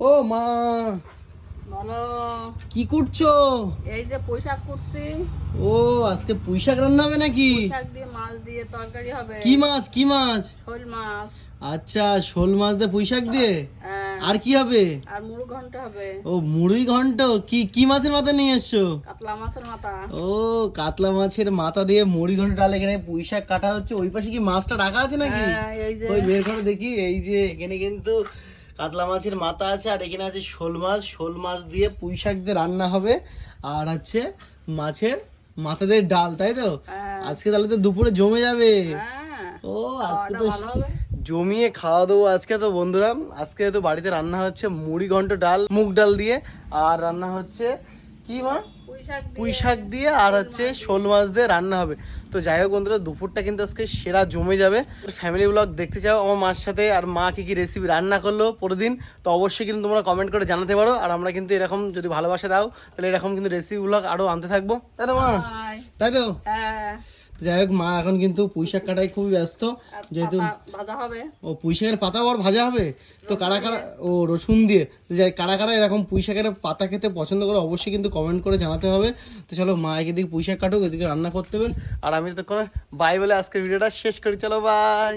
ও মা। বলো। কি করছ? এই যে পোশাক করছি। ও আজকে পুঁই শাক রান্না হবে নাকি? পোশাক দিয়ে মাছ দিয়ে তরকারি হবে। কি মাছ? কি মাছ? শোল মাছ। আচ্ছা শোল মাছ দিয়ে পুঁই শাক দিয়ে? হ্যাঁ, আর কি হবে? আর মুড়ো ঘন্ট হবে। ও মুড়ি ঘন্ট? কি কি মাছের মাথা নিয়ে এসছো? কাতলা মাছের মাথা। ও কাতলা মাছের মাথা দিয়ে মুড়ি ঘন্ট ডাল এখানে পুঁই শাক কাটা হচ্ছে। ওই পাশে কি মাছটা রাখা আছে নাকি? হ্যাঁ, এই যে। ওই বের করে দেখি এই যে এখানে কিন্তু কাতলা মাছের মাথা আছে আর এখানে আছে শোল মাছ। শোল মাছ দিয়ে পুঁই শাক দিয়ে রান্না হবে। আর হচ্ছে মাছের মাথা দিয়ে ডাল তাই তো? হ্যাঁ, আজকে তাহলে তো দুপুরে জমে যাবে। হ্যাঁ, ও আজকে তো জমিয়ে খাওয়া দাওয়া আজকে তো বন্ধুরা। আজকে তো বাড়িতে রান্না হচ্ছে মুড়ি ঘন্ট ডাল মুগ ডাল দিয়ে। আর রান্না হচ্ছে কি মা? পুঁই শাক দিয়ে আর হচ্ছে শোল মাছ দিয়ে রান্না হবে। তো যাই হোক বন্ধুরা দুপুরটা কিন্তু আজকে সেরা জমে যাবে। ফ্যামিলি ব্লগ দেখতে চাও আমার মার সাথে আর মা কি কি রেসিপি রান্না করল প্রতিদিন তো অবশ্যই কিন্তু তোমরা কমেন্ট করে জানাতে পারো। আর আমরা কিন্তু এরকম যদি ভালোবাসা দাও তাহলে এরকম কিন্তু রেসিপি ব্লগ আরও আনতে থাকব। তাই তো মা তাই হ্যাঁ, তো যাই হোক মা এখন কিন্তু পুঁইশাক কাটাই কাটায় খুবই ব্যস্ত যেহেতু পাতা ভাজা হবে। ও পুঁইশাকের পাতা আবার ভাজা হবে? তো কারা কারা ও রসুন দিয়ে। যাই কারা কারা এরকম পুঁইশাকের পাতা খেতে পছন্দ করে অবশ্যই কিন্তু কমেন্ট করে জানাতে হবে। তো চলো মা এদিকে পুঁই শাক কাটুক এদিকে রান্না করতে হবে। আর আমি তো করে বাই বলে আজকের ভিডিওটা শেষ করি। চলো বাই